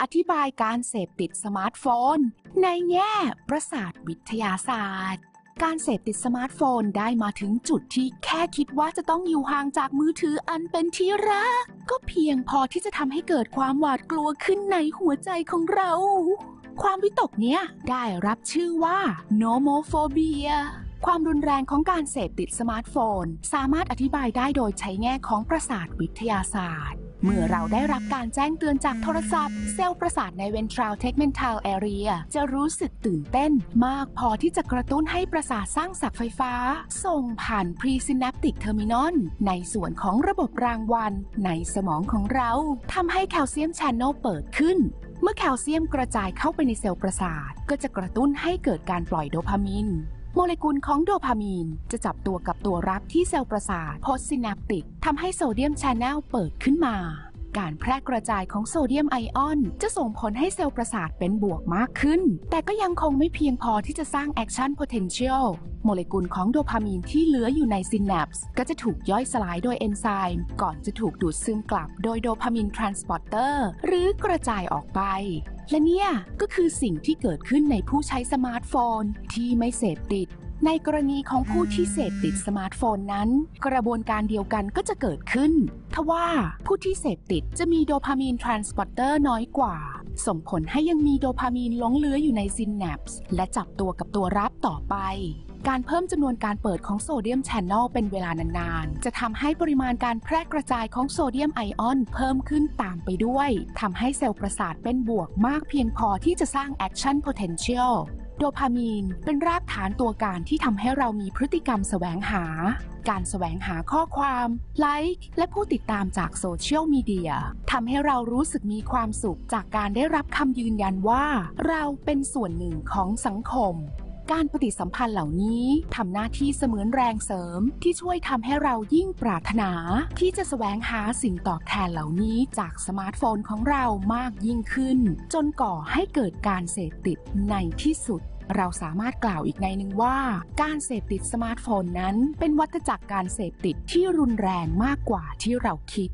อธิบายการเสพติดสมาร์ทโฟน ในแง่ประสาทวิทยาศาสตร์ การเสพติดสมาร์ทโฟนได้มาถึงจุดที่แค่คิดว่าจะต้องอยู่ห่างจากมือถืออันเป็นที่รัก ก็เพียงพอที่จะทำให้เกิดความหวาดกลัวขึ้นในหัวใจของเรา ความวิตกเนี้ยได้รับชื่อว่า nomophobia ความรุนแรงของการเสพติดสมาร์ทโฟน สามารถอธิบายได้โดยใช้แง่ของประสาทวิทยาศาสตร์ เมื่อเราได้รับการแจ้งเตือนจากโทรศัพท์ เซลล์ประสาทใน ventral tegmental area จะรู้สึกตื่นเต้น มากพอที่จะกระตุ้นให้ประสาทสร้างสับไฟฟ้า ส่งผ่าน presynaptic terminal ในส่วนของระบบรางวัล ในสมองของเราทำให้แคลเซียม channel เปิดขึ้นเมื่อแคลเซียมกระจายเข้าไปในเซลล์ประสาท ก็จะกระตุ้นให้เกิดการปล่อยโดพามิน โมเลกุลของโดพามีน จะจับตัวกับตัวรับที่เซลล์ประสาทโพสซินาปติกทำให้โซเดียมชาน n ลเปิดขึ้นมา การแพร่กระจายของโซเดียมไอออน จะส่งผลให้เซลล์ประสาทเป็นบวกมากขึ้น แต่ก็ยังคงไม่เพียงพอที่จะสร้างแอคชั่น potential โมเลกุลของโดพามีนที่เหลืออยู่ในซินแนปส์ก็จะถูกย่อยสลายโดยเอนไซม์ก่อนจะถูกดูดซึมกลับโดยโดพามีนทรานสปอร์เตอร์หรือกระจายออกไป และเนี่ยก็คือสิ่งที่เกิดขึ้นในผู้ใช้สมาร์ทโฟนที่ไม่เสพติด ในกรณีของผู้ที่เสพติดสมาร์ทโฟนนั้น กระบวนการเดียวกันก็จะเกิดขึ้นทว่าผู้ที่เสพติดจะมีโดพามีนทรานสปอร์เตอร์น้อยกว่า ส่งผลให้ยังมีโดพามีนหลงเหลืออยู่ในซินแนปส์และจับตัวกับตัวรับต่อไป การเพิ่มจำนวนการเปิดของโซเดียมแชนนลเป็นเวลานานๆ จะทำให้ปริมาณการแพร่กระจายของโซเดียมไอออนเพิ่มขึ้นตามไปด้วยทำให้เซลล์ประสาทเป็นบวกมากเพียงพอที่จะสร้างแอคชั่นโพเทนเชียล โดพามีนเป็นรากฐานตัวการที่ทำให้เรามีพฤติกรรมแสวงหา การแสวงหาข้อความไลค์และผู้ติดตามจากโซเชียลมีเดียทำให้เรารู้สึกมีความสุขจากการได้รับคำยืนยันว่า เราเป็นส่วนหนึ่งของสังคมการปฏิสัมพันธ์เหล่านี้ทำหน้าที่เสมือนแรงเสริม ที่ช่วยทำให้เรายิ่งปรารถนา ที่จะแสวงหาสิ่งตอบแทนเหล่านี้จากสมาร์ทโฟนของเรามากยิ่งขึ้น จนก่อให้เกิดการเสพติดในที่สุด เราสามารถกล่าวอีกในหนึ่งว่า การเสพติดสมาร์ทโฟนนั้น เป็นวัฏจักรการเสพติดที่รุนแรงมากกว่าที่เราคิด